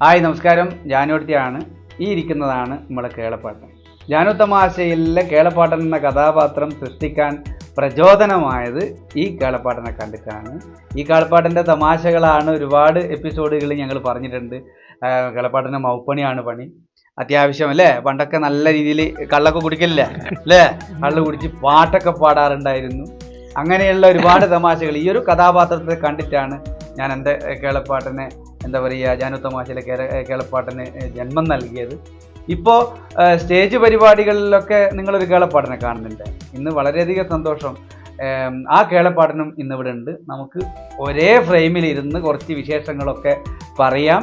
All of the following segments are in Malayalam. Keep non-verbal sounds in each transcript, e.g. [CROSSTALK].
ഹായ് നമസ്കാരം. ജാനോട്ടിയാണ്. ഈ ഇരിക്കുന്നതാണ് നമ്മുടെ കേളപ്പാട്ടൻ. ജാനു തമാശയിലെ കേളപ്പാട്ടൻ എന്ന കഥാപാത്രം സൃഷ്ടിക്കാൻ പ്രചോദനമായത് ഈ കേളപ്പാട്ടനെ കണ്ടിട്ടാണ്. ഈ കേളപ്പാട്ടന്റെ തമാശകളാണ് ഒരുപാട് എപ്പിസോഡുകൾ ഞങ്ങൾ പറഞ്ഞിട്ടുണ്ട്. കേളപ്പാട്ടന്റെ മൗപ്പണിയാണ് പണി. അത്യാവശ്യം അല്ലേ? പണ്ടൊക്കെ നല്ല രീതിയിൽ കള്ളൊക്കെ കുടിക്കില്ല അല്ലേ? കള്ള് കുടിച്ച് പാട്ടൊക്കെ പാടാറുണ്ടായിരുന്നു. അങ്ങനെയുള്ള ഒരുപാട് തമാശകൾ ഈ ഒരു കഥാപാത്രത്തെ കണ്ടിട്ടാണ് ഞാൻ എന്റെ കേളപ്പാട്ടനെ എന്താ പറയുക ജാനു തമാശയിലെ കേളപ്പാട്ടന് ജന്മം നൽകിയത്. ഇപ്പോൾ സ്റ്റേജ് പരിപാടികളിലൊക്കെ നിങ്ങളൊരു കേളപ്പാട്ടനെ കാണുന്നുണ്ട്. ഇന്ന് വളരെയധികം സന്തോഷം. ആ കേളപ്പാട്ടനും ഇന്ന് ഇവിടെ ഉണ്ട്. നമുക്ക് ഒരേ ഫ്രെയിമിൽ ഇരുന്ന് കുറച്ച് വിശേഷങ്ങളൊക്കെ പറയാം.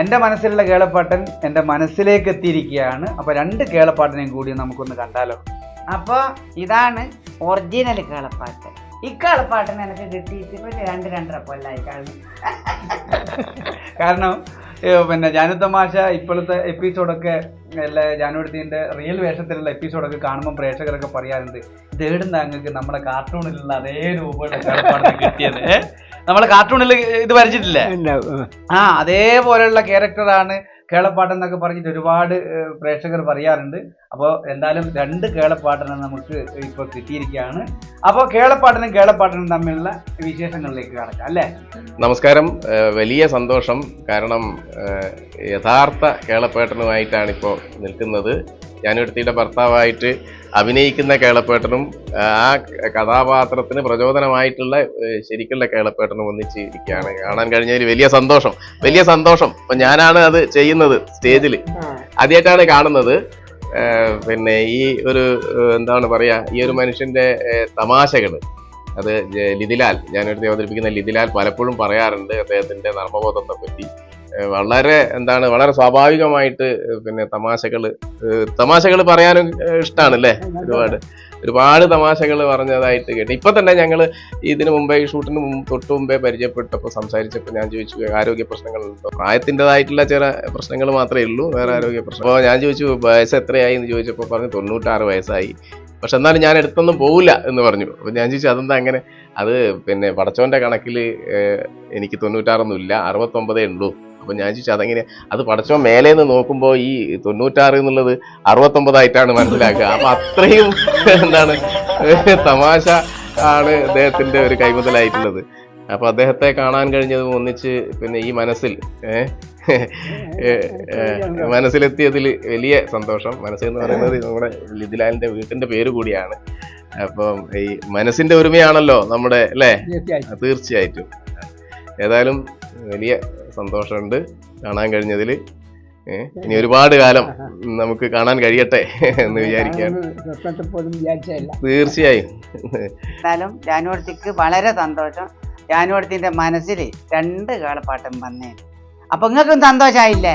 എന്റെ മനസ്സിലുള്ള കേളപ്പാട്ടൻ എന്റെ മനസ്സിലേക്ക് എത്തിയിരിക്കുകയാണ്. അപ്പോൾ രണ്ട് കേളപ്പാട്ടനെയും കൂടി നമുക്കൊന്ന് കണ്ടാലോ. അപ്പോൾ ഇതാണ് ഒറിജിനൽ കേളപ്പാട്ട് ഈ കേളപ്പാട്ടിന് എനിക്ക് കിട്ടിയിട്ട് രണ്ട് രണ്ടര കൊല്ലായി കാണും [LAUGHS] കാരണം പിന്നെ ജാനു തമാശ ഇപ്പോഴത്തെ എപ്പിസോഡൊക്കെ എല്ലാ ജാനുവടുത്തിന്റെ റിയൽ വേഷത്തിലുള്ള എപ്പിസോഡൊക്കെ കാണുമ്പോൾ പ്രേക്ഷകരൊക്കെ പറയാറുണ്ട് തേടുന്ന അങ്ങക്ക് നമ്മുടെ കാർട്ടൂണിലുള്ള അതേ രൂപമാണ് കിട്ടിയത്? നമ്മുടെ നമ്മളെ കാർട്ടൂണിൽ ഇത് വരച്ചിട്ടില്ലേ? ആ അതേപോലെയുള്ള ക്യാരക്ടറാണ് കേളപ്പാട്ടൻ എന്നൊക്കെ പറഞ്ഞിട്ട് ഒരുപാട് പ്രേക്ഷകർ പറയാറുണ്ട്. അപ്പോൾ എന്തായാലും രണ്ട് കേളപ്പാട്ടനെ നമുക്ക് ഇപ്പോൾ കിട്ടിയിരിക്കുകയാണ്. അപ്പോൾ കേളപ്പാട്ടനും കേളപ്പാട്ടനും തമ്മിലുള്ള വിശേഷങ്ങളിലേക്ക് കടക്കാം അല്ലേ? നമസ്കാരം. വലിയ സന്തോഷം. കാരണം യഥാർത്ഥ കേളപ്പാട്ടനുമായിട്ടാണ് ഇപ്പോൾ നിൽക്കുന്നത്. ഞാനൊരുത്തിയുടെ ഭർത്താവായിട്ട് അഭിനയിക്കുന്ന കേളപ്പേട്ടനും ആ കഥാപാത്രത്തിന് പ്രചോദനമായിട്ടുള്ള ശരിക്കുള്ള കേളപ്പേട്ടനും ഒന്നിച്ച് ഇരിക്കുകയാണ്. കാണാൻ കഴിഞ്ഞതിൽ വലിയ സന്തോഷം. വലിയ സന്തോഷം. അപ്പൊ ഞാനാണ് അത് ചെയ്യുന്നത് സ്റ്റേജിൽ ആദ്യമായിട്ടാണ് കാണുന്നത്. പിന്നെ ഈ ഒരു എന്താണ് പറയാ ഈ ഒരു മനുഷ്യന്റെ തമാശകൾ അത് ലിതിലാൽ. ഞാനൊരു അവതരിപ്പിക്കുന്ന ലിതിലാൽ പലപ്പോഴും പറയാറുണ്ട് അദ്ദേഹത്തിന്റെ നർമ്മബോധത്തെ പറ്റി വളരെ എന്താണ് വളരെ സ്വാഭാവികമായിട്ട് പിന്നെ തമാശകൾ തമാശകൾ പറയാനും ഇഷ്ടമാണ് അല്ലേ ഒരുപാട് ഒരുപാട് തമാശകൾ പറഞ്ഞതായിട്ട് കേട്ടു. ഇപ്പൊ തന്നെ ഞങ്ങൾ ഇതിനു മുമ്പേ ഈ ഷൂട്ടിന് മുമ്പ് തൊട്ട് മുമ്പേ പരിചയപ്പെട്ടപ്പോൾ സംസാരിച്ചപ്പോൾ ഞാൻ ചോദിച്ചു ആരോഗ്യ പ്രശ്നങ്ങളുണ്ടോ? പ്രായത്തിന്റെതായിട്ടുള്ള ചില പ്രശ്നങ്ങൾ മാത്രമേ ഉള്ളൂ വേറെ ആരോഗ്യ പ്രശ്നം. അപ്പോൾ ഞാൻ ചോദിച്ചു വയസ്സ് എത്രയായി? എന്ന് ചോദിച്ചപ്പോൾ പറഞ്ഞു തൊണ്ണൂറ്റാറ് വയസ്സായി. പക്ഷെ എന്നാലും ഞാൻ എടുത്തൊന്നും പോവില്ല എന്ന് പറഞ്ഞു. അപ്പോൾ ഞാൻ ചോദിച്ചു അതെന്താ അങ്ങനെ? അത് പിന്നെ പടച്ചവന്റെ കണക്കിൽ എനിക്ക് തൊണ്ണൂറ്റാറൊന്നും ഇല്ല അറുപത്തൊമ്പതേ ഉള്ളൂ. അപ്പോൾ ഞാൻ ചോദിച്ചു അതെങ്ങനെ അത് പടച്ചോ മേലെ നിന്ന് നോക്കുമ്പോൾ ഈ തൊണ്ണൂറ്റാറ് എന്നുള്ളത് അറുപത്തൊമ്പതായിട്ടാണ് മനസ്സിലാക്കുക. അപ്പൊ അത്രയും എന്താണ് തമാശ ആണ് അദ്ദേഹത്തിന്റെ ഒരു കൈമുതലായിട്ടുള്ളത്. അപ്പൊ അദ്ദേഹത്തെ കാണാൻ കഴിഞ്ഞതും ഒന്നിച്ച് പിന്നെ ഈ മനസ്സിൽ മനസ്സിലെത്തിയതിൽ വലിയ സന്തോഷം. മനസ്സ് എന്ന് പറയുന്നത് നമ്മുടെ ലിതിലാലിന്റെ വീട്ടിന്റെ പേര് കൂടിയാണ്. അപ്പം ഈ മനസ്സിന്റെ ഒരുമയാണല്ലോ നമ്മുടെ അല്ലേ? തീർച്ചയായിട്ടും. ഏതായാലും വലിയ സന്തോഷമുണ്ട്. കാണാൻ കഴിഞ്ഞതിൽ ഇനി ഒരുപാട് കാലം നമുക്ക് കാണാൻ കഴിയട്ടെ എന്ന് വിചാരിക്കുകയാണ്. തീർച്ചയായും. ജാനുവർത്തിക്ക് വളരെ സന്തോഷം. ജാനുവർത്തിന്റെ മനസ്സിൽ രണ്ട് കാളപ്പാട്ടും വന്നേ അപ്പൊ നിങ്ങൾക്കും സന്തോഷമായില്ലേ